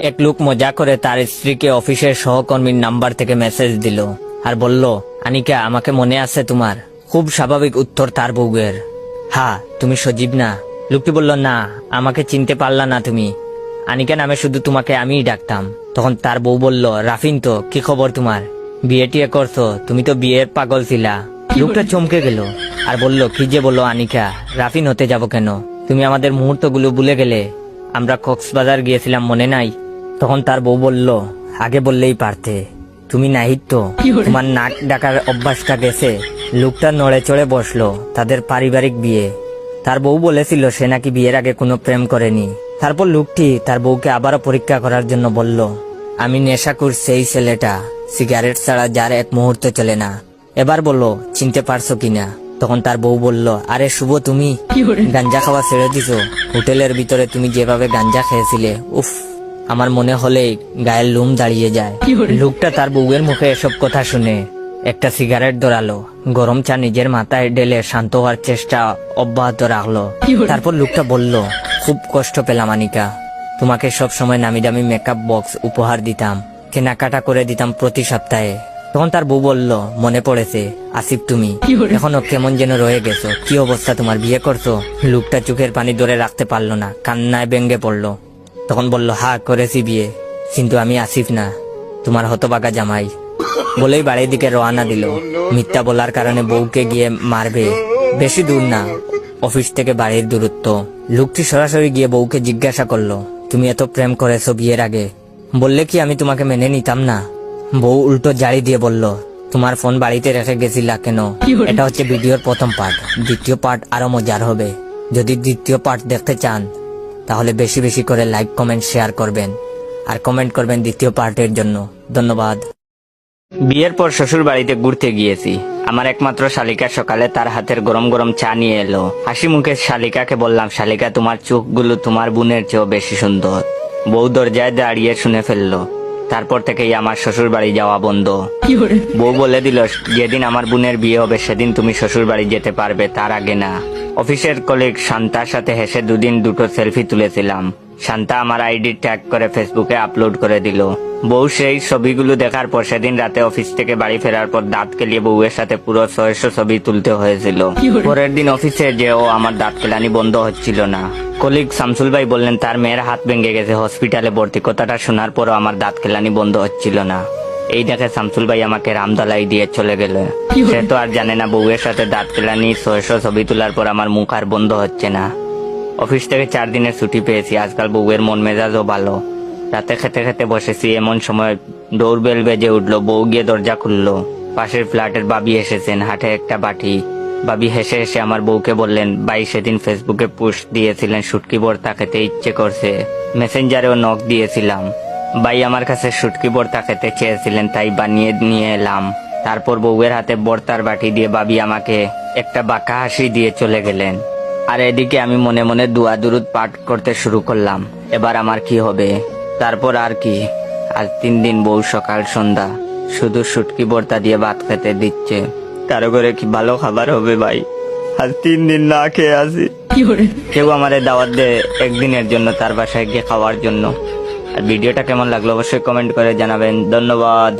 এক লোক মজা করে তার স্ত্রীকে অফিসের সহকর্মীর নাম্বার থেকে মেসেজ দিল আর বলল আনিকা আমাকে মনে আছে তোমার। খুব স্বাভাবিক উত্তর তার বউয়ের। হ্যাঁ তুমি সজীব না? লোকটি বলল না আমাকে চিনতে পারলা না তুমি। আনিকা নামে শুধু তোমাকে আমিই ডাকতাম। তখন তার বউ বলল রাফিন তো কি খবর তোমার? বিয়ে টিয়ে করছ তুমি তো বিয়ের পাগল ছিলা। লোকটা চমকে গেল আর বলল কি যে বলল আনিকা রাফিন হতে যাব কেন? তুমি আমাদের মুহূর্তগুলো ভুলে গেলে আমরা কক্সবাজার গিয়েছিলাম মনে নাই? তখন তার বউ বলল আগে বললেই পারতে। তুমি নাহিত তো। তোমার নাক ডাকার অভ্যাসটা গেছে। লোকটা নড়ে চড়ে বসল তাদের পারিবারিক বিয়ে। তার বউ বলেছিল সে নাকি বিয়ের আগে কোনো প্রেম করেনি। তারপর লোকটি তার বউকে আবারও পরীক্ষা করার জন্য বলল আমি নেশাকুর সেই ছেলেটা। সিগারেট ছাড়া যার এক মুহূর্ত চলে না। এবার বলো চিনতে পারছ কিনা? তখন তার বউ বলল আরে শুভ তুমি গাঞ্জা খাওয়া ছেড়ে দিছো। হোটেলের ভিতরে তুমি যেভাবে গাঞ্জা খেয়েছিলে উফ আমার মনে হলেই গায়ের লুম দাঁড়িয়ে যায়। লোকটা তার বউয়ের মুখে এসব কথা শুনে একটা সিগারেট ধরালো গরম চা নিজের মাথায় ঢেলে শান্ত হওয়ার চেষ্টা অব্যাহত রাখল। তারপর লোকটা বলল খুব কষ্ট পেলাম আনিকা। তোমাকে সব সময় নামি দামি মেকআপ বক্স উপহার দিতাম কেনাকাটা করে দিতাম প্রতি সপ্তাহে। তখন তার বউ বলল মনে পড়েছে আসিফ তুমি। এখনও কেমন যেন রয়ে গেছো। কি অবস্থা তোমার বিয়ে করছ? লোকটা চোখের পানি ধরে রাখতে পারল না কান্নায় ব্যঙ্গে পড়ল। তখন বলল হা করেছি বিয়ে। কিন্তু আমি আসিফ না তোমার হতবাগা জামাই। বলেই বাড়ির দিকে রওনা দিল। মিথ্যা বলার কারণে বউকে গিয়ে মারবে বেশি দূর না অফিস থেকে বাড়ির দূরত্ব। লোকটি সরাসরি গিয়ে বউকে জিজ্ঞাসা করল তুমি এত প্রেম করেছ বিয়ের আগে? বললে কি আমি তোমাকে মেনে নিতাম না। বউ উল্টো জাড়ি দিয়ে বলল তোমার ফোন বাড়িতে রেখে গেছিলা কেন? এটা হচ্ছে ভিডিওর প্রথম পার্ট। দ্বিতীয় পার্ট আরও মজার হবে। যদি দ্বিতীয় পার্ট দেখতে চান তাহলে বেশি বেশি করে লাইক কমেন্ট শেয়ার করবেন। আর কমেন্ট করবেন দ্বিতীয় পার্টের জন্য। ধন্যবাদ। বিয়ের পর শ্বশুর বাড়িতে ঘুরতে গিয়েছি। আমার একমাত্র শালিকা সকালে তার হাতের গরম গরম চা নিয়ে এলো। হাসি মুখে শালিকাকে বললাম শালিকা তোমার চোখগুলো তোমার বোনের চেয়েও বেশি সুন্দর। বউ দরজায় দাঁড়িয়ে শুনে ফেলল। তারপর থেকেই আমার শ্বশুর বাড়ি যাওয়া বন্ধ। বউ বলে দিল যেদিন আমার বোনের বিয়ে হবে সেদিন তুমি শ্বশুর বাড়ি যেতে পারবে তার আগে না। অফিসের কলিগ শান্তার সাথে হেসে দুদিন দুটো সেলফি তুলেছিলাম। শান্তা আমার আইডি ট্যাগ করে ফেসবুকে আপলোড করে দিল। বউ সেই ছবিগুলো দেখার পর সেদিন রাতে অফিস থেকে বাড়ি ফেরার পর দাঁত কেলিয়ে বউয়ের সাথে পুরো ছয়শো ছবি তুলতে হয়েছিল। পরের দিন অফিসে যে ও আমার দাঁত কেলানি বন্ধ হচ্ছিল না। কলিগ শামসুল ভাই বললেন তার মেয়ের হাত ভেঙে গেছে হসপিটালে ভর্তি। কথাটা শোনার পরও আমার দাঁত কেলানি বন্ধ হচ্ছিল না। এই দেখে শামসুল ভাই আমাকে রামদালাই দিয়ে চলে গেল। সে তো আর জানে না বউয়ের সাথে দাঁত কেলানি ছয়শো ছবি তোলার পর আমার মুখ আর বন্ধ হচ্ছে না। অফিস থেকে চার দিনের ছুটি পেয়েছি। আজকাল বউয়ের মন মেজাজও ভালো। রাতে খেতে খেতে বসেছি, এমন সময় দৌড় বেল বেজে উঠল, বউ গিয়ে দরজা খুললো। পাশের ফ্ল্যাটের বাবি এসেছেন, হাটে একটা বাটি। বাবি হেসে হেসে আমার বউকে বললেন বাই সেদিন ফেসবুকে পোস্ট দিয়েছিলেন, শুটকি ভর্তা খেতে ইচ্ছে করছে। মেসেঞ্জারেও নক দিয়েছিলাম। বাই আমার কাছে শুটকি ভর্তা খেতে চেয়েছিলেন, তাই বানিয়ে নিয়ে এলাম। তারপর বউয়ের হাতে বর্তার বাটি দিয়ে বাবি আমাকে একটা বাঁকা হাসি দিয়ে চলে গেলেন। আর এদিকে আমি মনে মনে দুয়া দুরুদ পাঠ করতে শুরু করলাম। এবার আমার কি হবে? তারপর আর কি? আর তিন দিন বউ সকাল সন্ধ্যা। শুধু শুটকি ভর্তা দিয়ে ভাত খেতে দিচ্ছে। কারও করে কি ভালো খাবার হবে ভাই? আর তিন দিন না খেয়ে আসি। কেউ আমারে দাওয়াত দে একদিনের জন্য তার বাসায় গিয়ে খাওয়ার জন্য। আর ভিডিওটা কেমন লাগল অবশ্যই কমেন্ট করে জানাবেন। ধন্যবাদ।